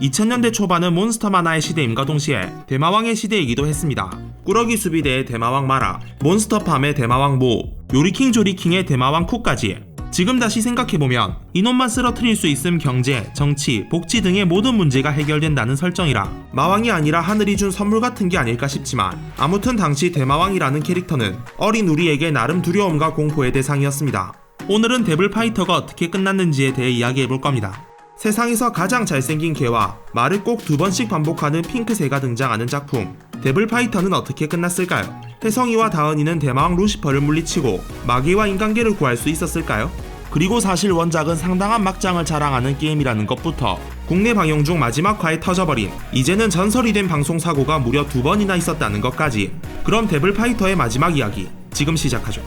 2000년대 초반은 몬스터 만화의 시대임과 동시에 대마왕의 시대이기도 했습니다. 꾸러기 수비대의 대마왕 마라, 몬스터팜의 대마왕 모, 요리킹 조리킹의 대마왕 쿡까지 지금 다시 생각해보면 이놈만 쓰러트릴 수 있음 경제, 정치, 복지 등의 모든 문제가 해결된다는 설정이라 마왕이 아니라 하늘이 준 선물 같은 게 아닐까 싶지만 아무튼 당시 대마왕이라는 캐릭터는 어린 우리에게 나름 두려움과 공포의 대상이었습니다. 오늘은 데블 파이터가 어떻게 끝났는지에 대해 이야기해볼 겁니다. 세상에서 가장 잘생긴 개와 말을 꼭 두 번씩 반복하는 핑크새가 등장하는 작품 데블 파이터는 어떻게 끝났을까요? 혜성이와 다은이는 대마왕 루시퍼를 물리치고 마귀와 인간계를 구할 수 있었을까요? 그리고 사실 원작은 상당한 막장을 자랑하는 게임이라는 것부터 국내 방영 중 마지막 화에 터져버린 이제는 전설이 된 방송 사고가 무려 두 번이나 있었다는 것까지 그럼 데블 파이터의 마지막 이야기 지금 시작하죠.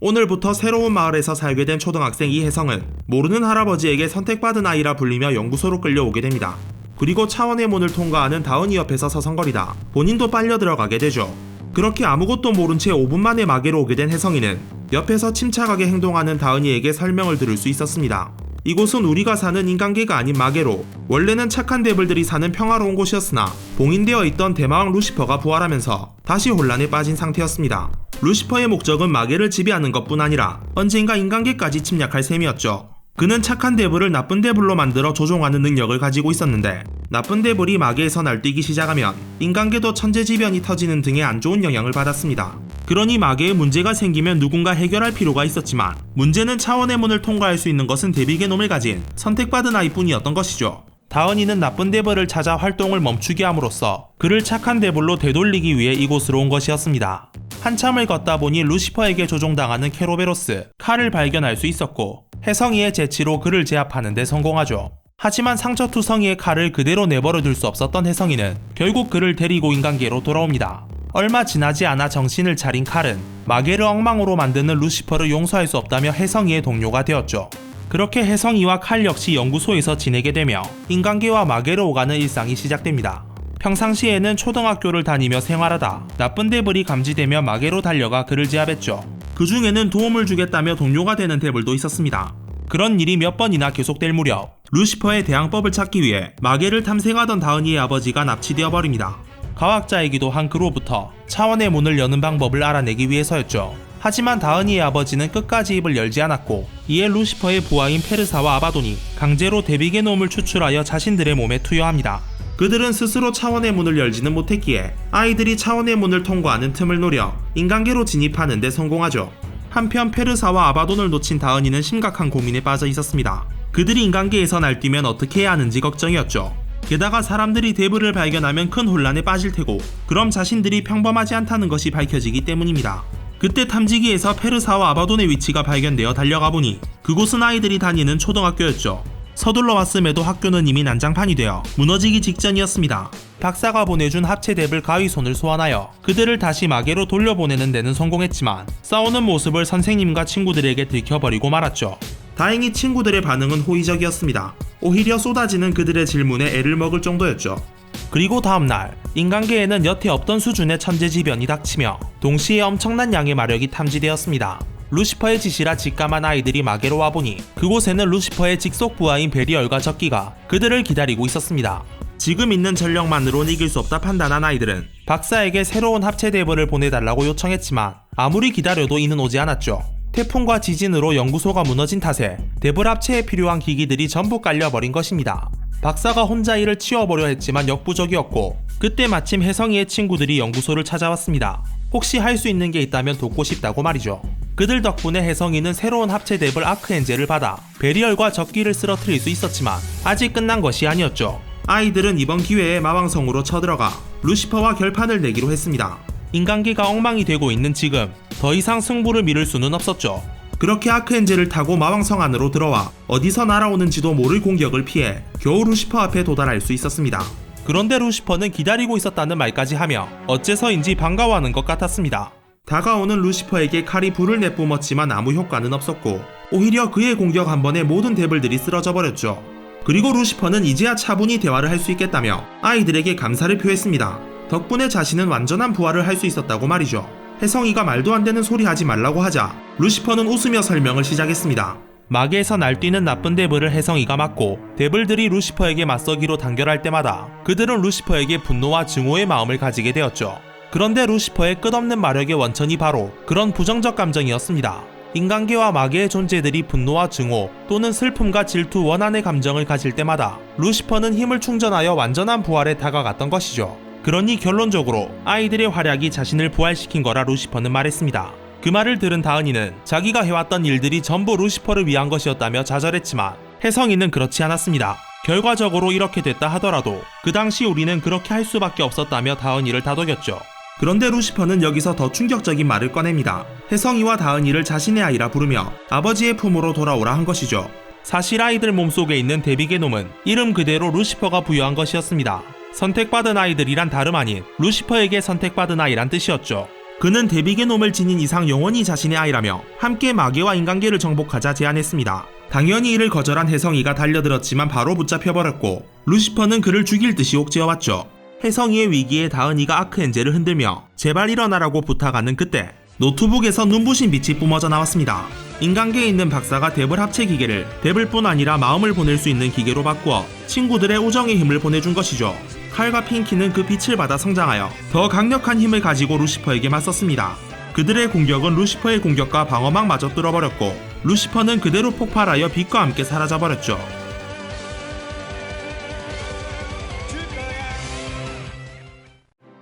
오늘부터 새로운 마을에서 살게 된 초등학생 이혜성은 모르는 할아버지에게 선택받은 아이라 불리며 연구소로 끌려오게 됩니다. 그리고 차원의 문을 통과하는 다은이 옆에서 서성거리다 본인도 빨려 들어가게 되죠. 그렇게 아무것도 모른 채 5분 만에 마계로 오게 된 혜성이는 옆에서 침착하게 행동하는 다은이에게 설명을 들을 수 있었습니다. 이곳은 우리가 사는 인간계가 아닌 마계로 원래는 착한 데블들이 사는 평화로운 곳이었으나 봉인되어 있던 대마왕 루시퍼가 부활하면서 다시 혼란에 빠진 상태였습니다. 루시퍼의 목적은 마계를 지배하는 것뿐 아니라 언젠가 인간계까지 침략할 셈이었죠. 그는 착한 데블을 나쁜 데블로 만들어 조종하는 능력을 가지고 있었는데 나쁜 데블이 마계에서 날뛰기 시작하면 인간계도 천재지변이 터지는 등의 안 좋은 영향을 받았습니다. 그러니 마계에 문제가 생기면 누군가 해결할 필요가 있었지만 문제는 차원의 문을 통과할 수 있는 것은 데비게놈을 가진 선택받은 아이뿐이었던 것이죠. 다은이는 나쁜 데블을 찾아 활동을 멈추게 함으로써 그를 착한 데블로 되돌리기 위해 이곳으로 온 것이었습니다. 한참을 걷다 보니 루시퍼에게 조종당하는 케로베로스, 칼을 발견할 수 있었고 혜성이의 재치로 그를 제압하는 데 성공하죠. 하지만 상처투성이의 칼을 그대로 내버려 둘 수 없었던 혜성이는 결국 그를 데리고 인간계로 돌아옵니다. 얼마 지나지 않아 정신을 차린 칼은 마계를 엉망으로 만드는 루시퍼를 용서할 수 없다며 혜성이의 동료가 되었죠. 그렇게 혜성이와 칼 역시 연구소에서 지내게 되며 인간계와 마계로 오가는 일상이 시작됩니다. 평상시에는 초등학교를 다니며 생활하다 나쁜 데블이 감지되며 마계로 달려가 그를 제압했죠. 그 중에는 도움을 주겠다며 동료가 되는 데블도 있었습니다. 그런 일이 몇 번이나 계속될 무렵 루시퍼의 대항법을 찾기 위해 마계를 탐색하던 다은이의 아버지가 납치되어 버립니다. 과학자이기도 한 그로부터 차원의 문을 여는 방법을 알아내기 위해서였죠. 하지만 다은이의 아버지는 끝까지 입을 열지 않았고 이에 루시퍼의 부하인 페르사와 아바돈이 강제로 데비게놈을 추출하여 자신들의 몸에 투여합니다. 그들은 스스로 차원의 문을 열지는 못했기에 아이들이 차원의 문을 통과하는 틈을 노려 인간계로 진입하는 데 성공하죠. 한편 페르사와 아바돈을 놓친 다은이는 심각한 고민에 빠져 있었습니다. 그들이 인간계에서 날뛰면 어떻게 해야 하는지 걱정이었죠. 게다가 사람들이 데브를 발견하면 큰 혼란에 빠질 테고 그럼 자신들이 평범하지 않다는 것이 밝혀지기 때문입니다. 그때 탐지기에서 페르사와 아바돈의 위치가 발견되어 달려가 보니 그곳은 아이들이 다니는 초등학교였죠. 서둘러 왔음에도 학교는 이미 난장판이 되어 무너지기 직전이었습니다. 박사가 보내준 합체 뎁을 가위손을 소환하여 그들을 다시 마계로 돌려보내는 데는 성공했지만 싸우는 모습을 선생님과 친구들에게 들켜버리고 말았죠. 다행히 친구들의 반응은 호의적이었습니다. 오히려 쏟아지는 그들의 질문에 애를 먹을 정도였죠. 그리고 다음날 인간계에는 여태 없던 수준의 천재지변이 닥치며 동시에 엄청난 양의 마력이 탐지되었습니다. 루시퍼의 지시라 직감한 아이들이 마계로 와보니 그곳에는 루시퍼의 직속 부하인 베리얼과 적기가 그들을 기다리고 있었습니다. 지금 있는 전력만으로는 이길 수 없다 판단한 아이들은 박사에게 새로운 합체 대벌을 보내달라고 요청했지만 아무리 기다려도 이는 오지 않았죠. 태풍과 지진으로 연구소가 무너진 탓에 대불 합체에 필요한 기기들이 전부 깔려버린 것입니다. 박사가 혼자 일을 치워보려 했지만 역부족이었고 그때 마침 혜성이의 친구들이 연구소를 찾아왔습니다. 혹시 할 수 있는 게 있다면 돕고 싶다고 말이죠. 그들 덕분에 혜성이는 새로운 합체 뎁을 아크엔젤을 받아 베리얼과 적기를 쓰러뜨릴 수 있었지만 아직 끝난 것이 아니었죠. 아이들은 이번 기회에 마왕성으로 쳐들어가 루시퍼와 결판을 내기로 했습니다. 인간계가 엉망이 되고 있는 지금 더 이상 승부를 미룰 수는 없었죠. 그렇게 아크엔젤을 타고 마왕성 안으로 들어와 어디서 날아오는지도 모를 공격을 피해 겨우 루시퍼 앞에 도달할 수 있었습니다. 그런데 루시퍼는 기다리고 있었다는 말까지 하며 어째서인지 반가워하는 것 같았습니다. 다가오는 루시퍼에게 칼이 불을 내뿜었지만 아무 효과는 없었고 오히려 그의 공격 한 번에 모든 데블들이 쓰러져 버렸죠. 그리고 루시퍼는 이제야 차분히 대화를 할 수 있겠다며 아이들에게 감사를 표했습니다. 덕분에 자신은 완전한 부활을 할 수 있었다고 말이죠. 혜성이가 말도 안 되는 소리 하지 말라고 하자 루시퍼는 웃으며 설명을 시작했습니다. 마계에서 날뛰는 나쁜 데블을 혜성이가 막고 데블들이 루시퍼에게 맞서기로 단결할 때마다 그들은 루시퍼에게 분노와 증오의 마음을 가지게 되었죠. 그런데 루시퍼의 끝없는 마력의 원천이 바로 그런 부정적 감정이었습니다. 인간계와 마계의 존재들이 분노와 증오 또는 슬픔과 질투 원한의 감정을 가질 때마다 루시퍼는 힘을 충전하여 완전한 부활에 다가갔던 것이죠. 그러니 결론적으로 아이들의 활약이 자신을 부활시킨 거라 루시퍼는 말했습니다. 그 말을 들은 다은이는 자기가 해왔던 일들이 전부 루시퍼를 위한 것이었다며 좌절했지만 혜성이는 그렇지 않았습니다. 결과적으로 이렇게 됐다 하더라도 그 당시 우리는 그렇게 할 수밖에 없었다며 다은이를 다독였죠. 그런데 루시퍼는 여기서 더 충격적인 말을 꺼냅니다. 혜성이와 다은이를 자신의 아이라 부르며 아버지의 품으로 돌아오라 한 것이죠. 사실 아이들 몸속에 있는 데비게 놈은 이름 그대로 루시퍼가 부여한 것이었습니다. 선택받은 아이들이란 다름 아닌 루시퍼에게 선택받은 아이란 뜻이었죠. 그는 데비게 놈을 지닌 이상 영원히 자신의 아이라며 함께 마계와 인간계를 정복하자 제안했습니다. 당연히 이를 거절한 혜성이가 달려들었지만 바로 붙잡혀버렸고 루시퍼는 그를 죽일 듯이 옥죄어왔죠. 혜성이의 위기에 다은이가 아크엔젤을 흔들며 제발 일어나라고 부탁하는 그때 노트북에서 눈부신 빛이 뿜어져 나왔습니다. 인간계에 있는 박사가 데블 합체 기계를 데블뿐 아니라 마음을 보낼 수 있는 기계로 바꾸어 친구들의 우정의 힘을 보내준 것이죠. 칼과 핑키는 그 빛을 받아 성장하여 더 강력한 힘을 가지고 루시퍼에게 맞섰습니다. 그들의 공격은 루시퍼의 공격과 방어막마저 뚫어버렸고 루시퍼는 그대로 폭발하여 빛과 함께 사라져버렸죠.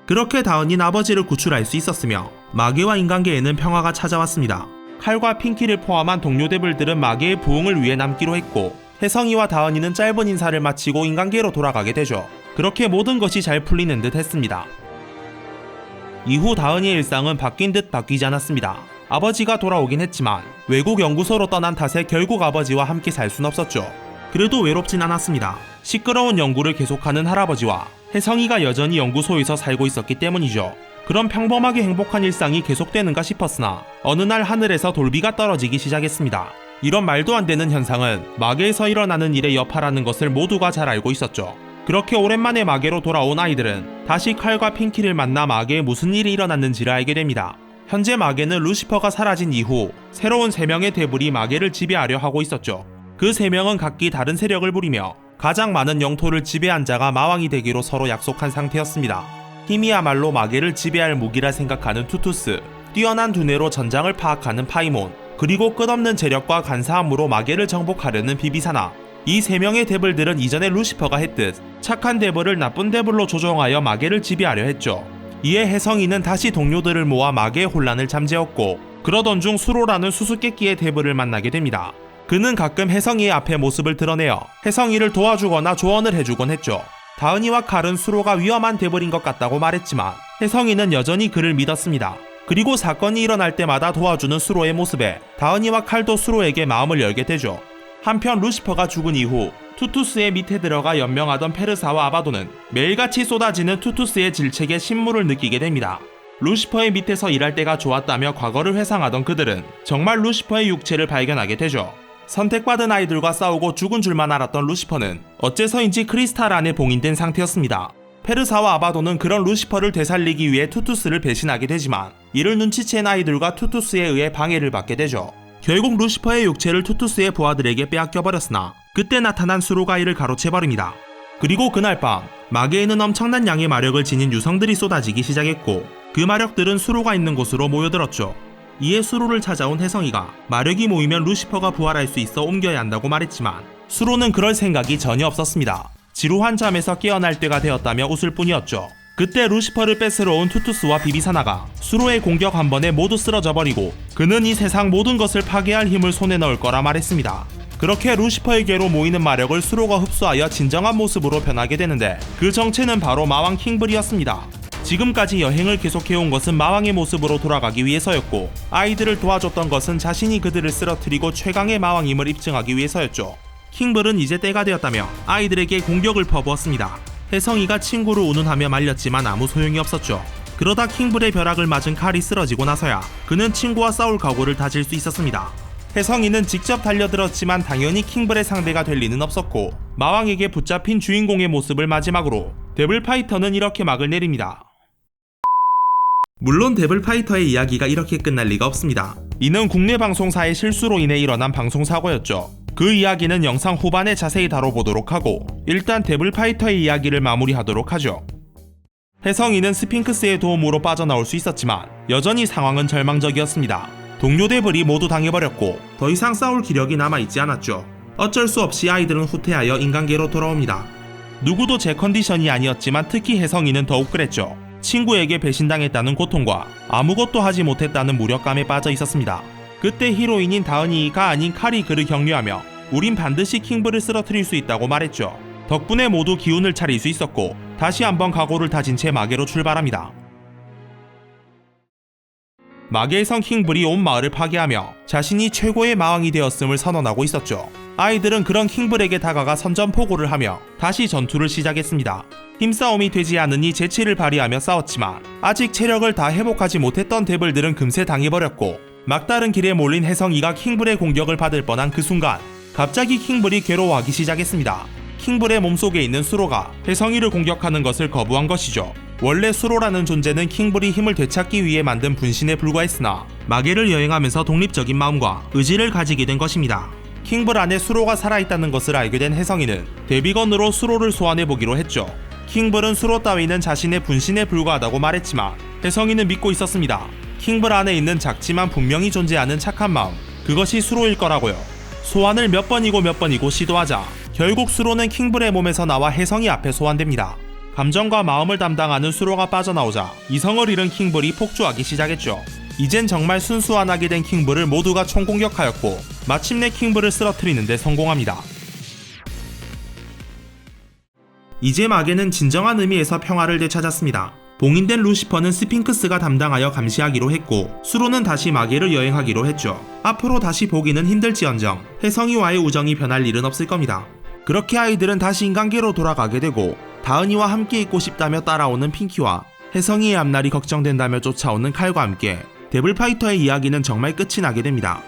그렇게 다은인 아버지를 구출할 수 있었으며 마계와 인간계에는 평화가 찾아왔습니다. 칼과 핑키를 포함한 동료 데블들은 마계의 부흥을 위해 남기로 했고 혜성이와 다은이는 짧은 인사를 마치고 인간계로 돌아가게 되죠. 그렇게 모든 것이 잘 풀리는 듯 했습니다. 이후 다은이의 일상은 바뀐 듯 바뀌지 않았습니다. 아버지가 돌아오긴 했지만 외국 연구소로 떠난 탓에 결국 아버지와 함께 살 순 없었죠. 그래도 외롭진 않았습니다. 시끄러운 연구를 계속하는 할아버지와 혜성이가 여전히 연구소에서 살고 있었기 때문이죠. 그런 평범하게 행복한 일상이 계속되는가 싶었으나 어느 날 하늘에서 돌비가 떨어지기 시작했습니다. 이런 말도 안 되는 현상은 마계에서 일어나는 일의 여파라는 것을 모두가 잘 알고 있었죠. 그렇게 오랜만에 마계로 돌아온 아이들은 다시 칼과 핑키를 만나 마계에 무슨 일이 일어났는지를 알게 됩니다. 현재 마계는 루시퍼가 사라진 이후 새로운 세 명의 대불이 마계를 지배하려 하고 있었죠. 그세 명은 각기 다른 세력을 부리며 가장 많은 영토를 지배한 자가 마왕이 되기로 서로 약속한 상태였습니다. 힘이야말로 마계를 지배할 무기라 생각하는 투투스, 뛰어난 두뇌로 전장을 파악하는 파이몬, 그리고 끝없는 재력과 간사함으로 마계를 정복하려는 비비사나. 이 세 명의 데블들은 이전에 루시퍼가 했듯 착한 데블을 나쁜 데블로 조종하여 마계를 지배하려 했죠. 이에 혜성이는 다시 동료들을 모아 마계의 혼란을 잠재웠고 그러던 중 수로라는 수수께끼의 데블을 만나게 됩니다. 그는 가끔 혜성이의 앞에 모습을 드러내어 혜성이를 도와주거나 조언을 해주곤 했죠. 다은이와 칼은 수로가 위험한 데블인 것 같다고 말했지만 혜성이는 여전히 그를 믿었습니다. 그리고 사건이 일어날 때마다 도와주는 수로의 모습에 다은이와 칼도 수로에게 마음을 열게 되죠. 한편 루시퍼가 죽은 이후 투투스의 밑에 들어가 연명하던 페르사와 아바도는 매일같이 쏟아지는 투투스의 질책에 신물을 느끼게 됩니다. 루시퍼의 밑에서 일할 때가 좋았다며 과거를 회상하던 그들은 정말 루시퍼의 육체를 발견하게 되죠. 선택받은 아이들과 싸우고 죽은 줄만 알았던 루시퍼는 어째서인지 크리스탈 안에 봉인된 상태였습니다. 페르사와 아바도는 그런 루시퍼를 되살리기 위해 투투스를 배신하게 되지만 이를 눈치챈 아이들과 투투스에 의해 방해를 받게 되죠. 결국 루시퍼의 육체를 투투스의 부하들에게 빼앗겨버렸으나 그때 나타난 수로가 이를 가로채버립니다. 그리고 그날 밤 마계에는 엄청난 양의 마력을 지닌 유성들이 쏟아지기 시작했고 그 마력들은 수로가 있는 곳으로 모여들었죠. 이에 수로를 찾아온 혜성이가 마력이 모이면 루시퍼가 부활할 수 있어 옮겨야 한다고 말했지만 수로는 그럴 생각이 전혀 없었습니다. 지루한 잠에서 깨어날 때가 되었다며 웃을 뿐이었죠. 그때 루시퍼를 뺏으러 온 투투스와 비비사나가 수로의 공격 한 번에 모두 쓰러져 버리고 그는 이 세상 모든 것을 파괴할 힘을 손에 넣을 거라 말했습니다. 그렇게 루시퍼에게로 모이는 마력을 수로가 흡수하여 진정한 모습으로 변하게 되는데 그 정체는 바로 마왕 킹블이었습니다. 지금까지 여행을 계속해온 것은 마왕의 모습으로 돌아가기 위해서였고 아이들을 도와줬던 것은 자신이 그들을 쓰러뜨리고 최강의 마왕임을 입증하기 위해서였죠. 킹블은 이제 때가 되었다며 아이들에게 공격을 퍼부었습니다. 혜성이가 친구를 운운하며 말렸지만 아무 소용이 없었죠. 그러다 킹블의 벼락을 맞은 칼이 쓰러지고 나서야 그는 친구와 싸울 각오를 다질 수 있었습니다. 혜성이는 직접 달려들었지만 당연히 킹블의 상대가 될 리는 없었고 마왕에게 붙잡힌 주인공의 모습을 마지막으로 데블 파이터는 이렇게 막을 내립니다. 물론 데블 파이터의 이야기가 이렇게 끝날 리가 없습니다. 이는 국내 방송사의 실수로 인해 일어난 방송사고였죠. 그 이야기는 영상 후반에 자세히 다뤄보도록 하고 일단 데블 파이터의 이야기를 마무리하도록 하죠. 혜성이는 스핑크스의 도움으로 빠져나올 수 있었지만 여전히 상황은 절망적이었습니다. 동료 데블이 모두 당해버렸고 더 이상 싸울 기력이 남아있지 않았죠. 어쩔 수 없이 아이들은 후퇴하여 인간계로 돌아옵니다. 누구도 제 컨디션이 아니었지만 특히 혜성이는 더욱 그랬죠. 친구에게 배신당했다는 고통과 아무것도 하지 못했다는 무력감에 빠져 있었습니다. 그때 히로인인 다은이가 아닌 칼이 그를 격려하며 우린 반드시 킹브를 쓰러뜨릴 수 있다고 말했죠. 덕분에 모두 기운을 차릴 수 있었고 다시 한번 각오를 다진 채 마계로 출발합니다. 마계의 성 킹블이 온 마을을 파괴하며 자신이 최고의 마왕이 되었음을 선언하고 있었죠. 아이들은 그런 킹블에게 다가가 선전포고를 하며 다시 전투를 시작했습니다. 힘싸움이 되지 않으니 재치를 발휘하며 싸웠지만 아직 체력을 다 회복하지 못했던 데블들은 금세 당해버렸고 막다른 길에 몰린 혜성이가 킹블의 공격을 받을 뻔한 그 순간 갑자기 킹블이 괴로워하기 시작했습니다. 킹블의 몸속에 있는 수로가 혜성이를 공격하는 것을 거부한 것이죠. 원래 수로라는 존재는 킹블이 힘을 되찾기 위해 만든 분신에 불과했으나 마계를 여행하면서 독립적인 마음과 의지를 가지게 된 것입니다. 킹블 안에 수로가 살아있다는 것을 알게 된 혜성이는 데비건으로 수로를 소환해 보기로 했죠. 킹블은 수로 따위는 자신의 분신에 불과하다고 말했지만 혜성이는 믿고 있었습니다. 킹블 안에 있는 작지만 분명히 존재하는 착한 마음, 그것이 수로일 거라고요. 소환을 몇 번이고 몇 번이고 시도하자 결국 수로는 킹블의 몸에서 나와 혜성이 앞에 소환됩니다. 감정과 마음을 담당하는 수로가 빠져나오자 이성을 잃은 킹블이 폭주하기 시작했죠. 이젠 정말 순수한하게 된 킹블을 모두가 총공격하였고 마침내 킹블을 쓰러뜨리는데 성공합니다. 이제 마계는 진정한 의미에서 평화를 되찾았습니다. 봉인된 루시퍼는 스핑크스가 담당하여 감시하기로 했고 수로는 다시 마계를 여행하기로 했죠. 앞으로 다시 보기는 힘들지언정 혜성이와의 우정이 변할 일은 없을 겁니다. 그렇게 아이들은 다시 인간계로 돌아가게 되고 다은이와 함께 있고 싶다며 따라오는 핑키와 혜성이의 앞날이 걱정된다며 쫓아오는 칼과 함께 데블파이터의 이야기는 정말 끝이 나게 됩니다.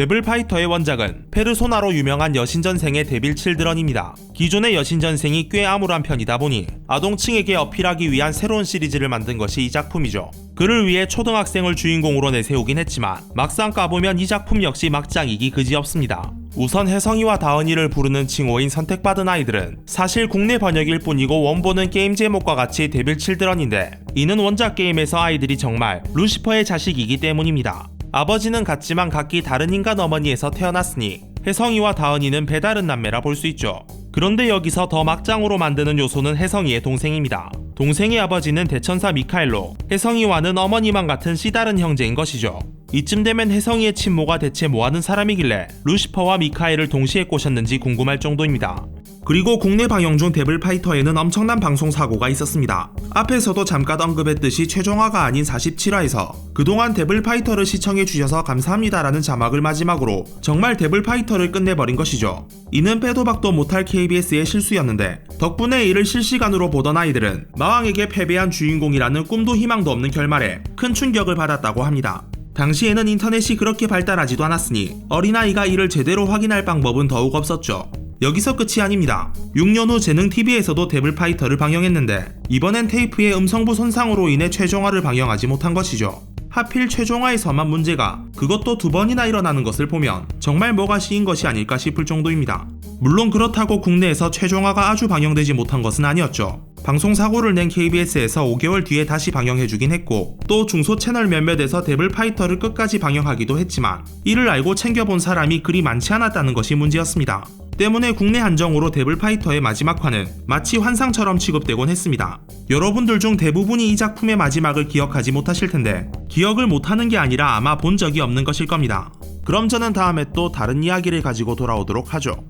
데블파이터의 원작은 페르소나로 유명한 여신전생의 데빌 칠드런입니다. 기존의 여신전생이 꽤 암울한 편이다 보니 아동층에게 어필하기 위한 새로운 시리즈를 만든 것이 이 작품이죠. 그를 위해 초등학생을 주인공으로 내세우긴 했지만 막상 까보면 이 작품 역시 막장이기 그지없습니다. 우선 혜성이와 다은이를 부르는 칭호인 선택받은 아이들은 사실 국내 번역일 뿐이고 원본은 게임 제목과 같이 데빌 칠드런인데 이는 원작 게임에서 아이들이 정말 루시퍼의 자식이기 때문입니다. 아버지는 같지만 각기 다른 인간 어머니에서 태어났으니 혜성이와 다은이는 배다른 남매라 볼 수 있죠. 그런데 여기서 더 막장으로 만드는 요소는 혜성이의 동생입니다. 동생의 아버지는 대천사 미카엘로 혜성이와는 어머니만 같은 씨다른 형제인 것이죠. 이쯤 되면 혜성이의 친모가 대체 뭐하는 사람이길래 루시퍼와 미카엘을 동시에 꼬셨는지 궁금할 정도입니다. 그리고 국내 방영 중 데블 파이터에는 엄청난 방송 사고가 있었습니다. 앞에서도 잠깐 언급했듯이 최종화가 아닌 47화에서 그동안 데블 파이터를 시청해 주셔서 감사합니다라는 자막을 마지막으로 정말 데블 파이터를 끝내버린 것이죠. 이는 빼도 박도 못할 KBS의 실수였는데 덕분에 이를 실시간으로 보던 아이들은 마왕에게 패배한 주인공이라는 꿈도 희망도 없는 결말에 큰 충격을 받았다고 합니다. 당시에는 인터넷이 그렇게 발달하지도 않았으니 어린아이가 이를 제대로 확인할 방법은 더욱 없었죠. 여기서 끝이 아닙니다. 6년 후 재능TV에서도 데블 파이터를 방영했는데 이번엔 테이프의 음성부 손상으로 인해 최종화를 방영하지 못한 것이죠. 하필 최종화에서만 문제가 그것도 두 번이나 일어나는 것을 보면 정말 뭐가 시인 것이 아닐까 싶을 정도입니다. 물론 그렇다고 국내에서 최종화가 아주 방영되지 못한 것은 아니었죠. 방송 사고를 낸 KBS에서 5개월 뒤에 다시 방영해주긴 했고 또 중소 채널 몇몇에서 데블 파이터를 끝까지 방영하기도 했지만 이를 알고 챙겨본 사람이 그리 많지 않았다는 것이 문제였습니다. 때문에 국내 한정으로 데블 파이터의 마지막 화는 마치 환상처럼 취급되곤 했습니다. 여러분들 중 대부분이 이 작품의 마지막을 기억하지 못하실 텐데 기억을 못하는 게 아니라 아마 본 적이 없는 것일 겁니다. 그럼 저는 다음에 또 다른 이야기를 가지고 돌아오도록 하죠.